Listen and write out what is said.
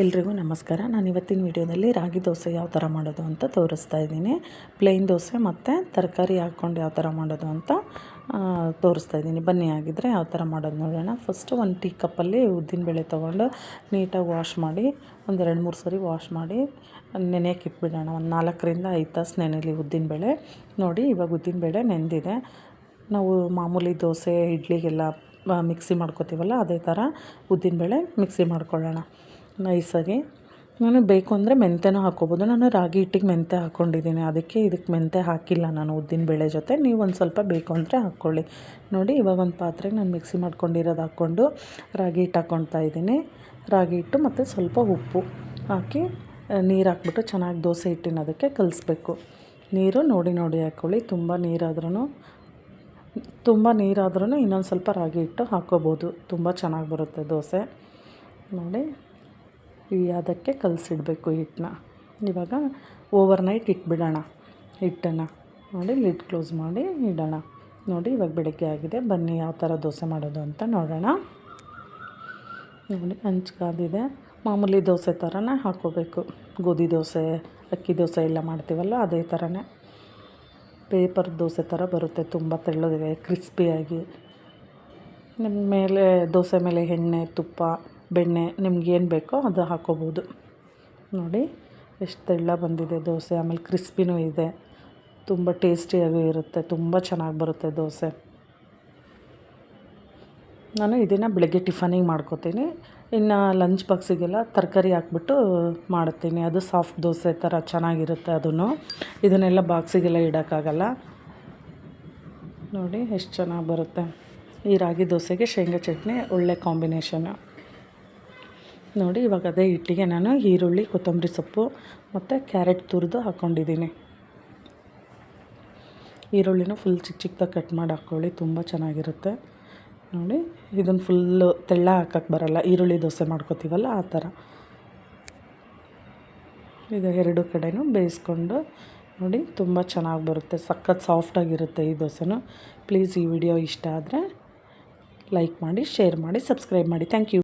ಎಲ್ರಿಗೂ ನಮಸ್ಕಾರ. ನಾನು ಇವತ್ತಿನ ವಿಡಿಯೋದಲ್ಲಿ ರಾಗಿ ದೋಸೆ ಯಾವ ಥರ ಮಾಡೋದು ಅಂತ ತೋರಿಸ್ತಾ ಇದ್ದೀನಿ. ಪ್ಲೇನ್ ದೋಸೆ ಮತ್ತು ತರಕಾರಿ ಹಾಕ್ಕೊಂಡು ಯಾವ ಥರ ಮಾಡೋದು ಅಂತ ತೋರಿಸ್ತಾ ಇದ್ದೀನಿ. ಬನ್ನಿ ಆಗಿದ್ದರೆ ಯಾವ ಥರ ಮಾಡೋದು ನೋಡೋಣ. ಫಸ್ಟು ಒಂದು ಟೀ ಕಪ್ಪಲ್ಲಿ ಉದ್ದಿನಬೇಳೆ ತೊಗೊಂಡು ನೀಟಾಗಿ ವಾಶ್ ಮಾಡಿ, ಒಂದು ಎರಡು ಮೂರು ಸರಿ ವಾಶ್ ಮಾಡಿ, ನೆನೆಯಕ್ಕೆ ಇಟ್ಬಿಡೋಣ. ಒಂದು ನಾಲ್ಕರಿಂದ ಐದು ತಾಸು ನೆನೆಯಲಿ ಉದ್ದಿನಬೇಳೆ ನೋಡಿ, ಇವಾಗ ಉದ್ದಿನಬೇಳೆ ನೆಂದಿದೆ. ನಾವು ಮಾಮೂಲಿ ದೋಸೆ, ಇಡ್ಲಿಗೆಲ್ಲ ಮಿಕ್ಸಿ ಮಾಡ್ಕೋತೀವಲ್ಲ, ಅದೇ ಥರ ಉದ್ದಿನಬೇಳೆ ಮಿಕ್ಸಿ ಮಾಡ್ಕೊಳ್ಳೋಣ. ನೈಸಾಗಿ. ನಾನು ಬೇಕು ಅಂದರೆ ಮೆಂತ್ಯನೂ ಹಾಕ್ಕೋಬೋದು. ನಾನು ರಾಗಿ ಹಿಟ್ಟಿಗೆ ಮೆಂತ್ಯ ಹಾಕ್ಕೊಂಡಿದ್ದೀನಿ. ಅದಕ್ಕೆ ಇದಕ್ಕೆ ಮೆಂತ್ಯ ಹಾಕಿಲ್ಲ ನಾನು ಉದ್ದಿನ ಬೇಳೆ ಜೊತೆ. ನೀವು ಒಂದು ಸ್ವಲ್ಪ ಬೇಕು ಅಂದರೆ ಹಾಕ್ಕೊಳ್ಳಿ. ನೋಡಿ, ಇವಾಗ ಒಂದು ಪಾತ್ರೆಗೆ ನಾನು ಮಿಕ್ಸಿ ಮಾಡ್ಕೊಂಡಿರೋದು ಹಾಕ್ಕೊಂಡು ರಾಗಿ ಹಿಟ್ಟು ಹಾಕ್ಕೊಳ್ತಾ ಇದ್ದೀನಿ. ರಾಗಿ ಹಿಟ್ಟು ಮತ್ತು ಸ್ವಲ್ಪ ಉಪ್ಪು ಹಾಕಿ ನೀರು ಹಾಕ್ಬಿಟ್ಟು ಚೆನ್ನಾಗಿ ದೋಸೆ ಹಿಟ್ಟಿನ ಅದಕ್ಕೆ ಕಲಿಸ್ಬೇಕು. ನೀರು ನೋಡಿ ನೋಡಿ ಹಾಕ್ಕೊಳ್ಳಿ. ತುಂಬ ನೀರಾದ್ರೂ ತುಂಬ ನೀರಾದ್ರೂ ಇನ್ನೊಂದು ಸ್ವಲ್ಪ ರಾಗಿ ಹಿಟ್ಟು ಹಾಕ್ಕೋಬೋದು. ತುಂಬ ಚೆನ್ನಾಗಿ ಬರುತ್ತೆ ದೋಸೆ. ನೋಡಿ. ಅದಕ್ಕೆ ಕಲಸಿಡಬೇಕು ಹಿಟ್ಟನ್ನ. ಇವಾಗ ಓವರ್ ನೈಟ್ ಇಟ್ಬಿಡೋಣ. ಹಿಟ್ಟನ್ನು ನೋಡಿ ಲಿಡ್ ಕ್ಲೋಸ್ ಮಾಡಿ ಇಡೋಣ. ನೋಡಿ ಇವಾಗ ಬೆಳಗ್ಗೆ ಆಗಿದೆ. ಬನ್ನಿ ಯಾವ ಥರ ದೋಸೆ ಮಾಡೋದು ಅಂತ ನೋಡೋಣ. ನೋಡಿ ಹಂಚ್ಕಾದಿದೆ ಮಾಮೂಲಿ ದೋಸೆ ಥರನೇ ಹಾಕ್ಕೋಬೇಕು. ಗೋಧಿ ದೋಸೆ, ಅಕ್ಕಿ ದೋಸೆ ಎಲ್ಲ ಮಾಡ್ತೀವಲ್ಲ ಅದೇ ಥರನೇ. ಪೇಪರ್ ದೋಸೆ ಥರ ಬರುತ್ತೆ. ತುಂಬ ತೆಳ್ಳಗೆ ಕ್ರಿಸ್ಪಿಯಾಗಿ ಮೇಲೆ ದೋಸೆ ಮೇಲೆ ಎಣ್ಣೆ, ತುಪ್ಪ ಬೆಣ್ಣೆ ನಿಮ್ಗೇನು ಬೇಕೋ ಅದು ಹಾಕ್ಕೋಬೋದು ನೋಡಿ, ಎಷ್ಟು ತೆಳ್ಳ ಬಂದಿದೆ ದೋಸೆ, ಆಮೇಲೆ ಕ್ರಿಸ್ಪಿನೂ ಇದೆ. ತುಂಬ ಟೇಸ್ಟಿಯಾಗೂ ಇರುತ್ತೆ, ತುಂಬ ಚೆನ್ನಾಗಿ ಬರುತ್ತೆ ದೋಸೆ. ನಾನು ಇದನ್ನು ಬೆಳಗ್ಗೆ ಟಿಫನಿಗೆ ಮಾಡ್ಕೋತೀನಿ. ಇನ್ನು ಲಂಚ್ ಬಾಕ್ಸಿಗೆಲ್ಲ ತರಕಾರಿ ಹಾಕ್ಬಿಟ್ಟು ಮಾಡ್ತೀನಿ. ಅದು ಸಾಫ್ಟ್ ದೋಸೆ ಥರ ಚೆನ್ನಾಗಿರುತ್ತೆ ಅದನ್ನು ಇದನ್ನೆಲ್ಲ ಬಾಕ್ಸಿಗೆಲ್ಲ ಇಡೋಕ್ಕಾಗಲ್ಲ. ನೋಡಿ, ಎಷ್ಟು ಚೆನ್ನಾಗಿ ಬರುತ್ತೆ. ಈ ರಾಗಿ ದೋಸೆಗೆ ಶೇಂಗಾ ಚಟ್ನಿ ಒಳ್ಳೆ ಕಾಂಬಿನೇಷನು. ನೋಡಿ, ಇವಾಗ ಅದೇ ಇಡ್ಲಿಗೆ ನಾನು ಈರುಳ್ಳಿ, ಕೊತ್ತಂಬರಿ ಸೊಪ್ಪು ಮತ್ತು ಕ್ಯಾರೆಟ್ ತುರಿದು ಹಾಕ್ಕೊಂಡಿದ್ದೀನಿ ಈರುಳ್ಳಿನ ಫುಲ್ ಚಿಕ್ಕ ಚಿಕ್ಕದಾಗಿ ಕಟ್ ಮಾಡಿ ಹಾಕ್ಕೊಳ್ಳಿ ತುಂಬ ಚೆನ್ನಾಗಿರುತ್ತೆ. ನೋಡಿ ಇದನ್ನು ಫುಲ್ಲು ತೆಳ್ಳ ಹಾಕಕ್ಕೆ ಬರಲ್ಲ, ಈರುಳ್ಳಿ ದೋಸೆ ಮಾಡ್ಕೋತೀವಲ್ಲ ಆ ಥರ. ಇದು ಎರಡು ಕಡೆನೂ ಬೇಯಿಸ್ಕೊಂಡು ನೋಡಿ, ತುಂಬ ಚೆನ್ನಾಗಿ ಬರುತ್ತೆ, ಸಖತ್ ಸಾಫ್ಟಾಗಿರುತ್ತೆ ಈ ದೋಸೆನೂ. ಪ್ಲೀಸ್ ಈ ವಿಡಿಯೋ ಇಷ್ಟ ಆದರೆ ಲೈಕ್ ಮಾಡಿ ಶೇರ್ ಮಾಡಿ ಸಬ್ಸ್ಕ್ರೈಬ್ ಮಾಡಿ. Thank you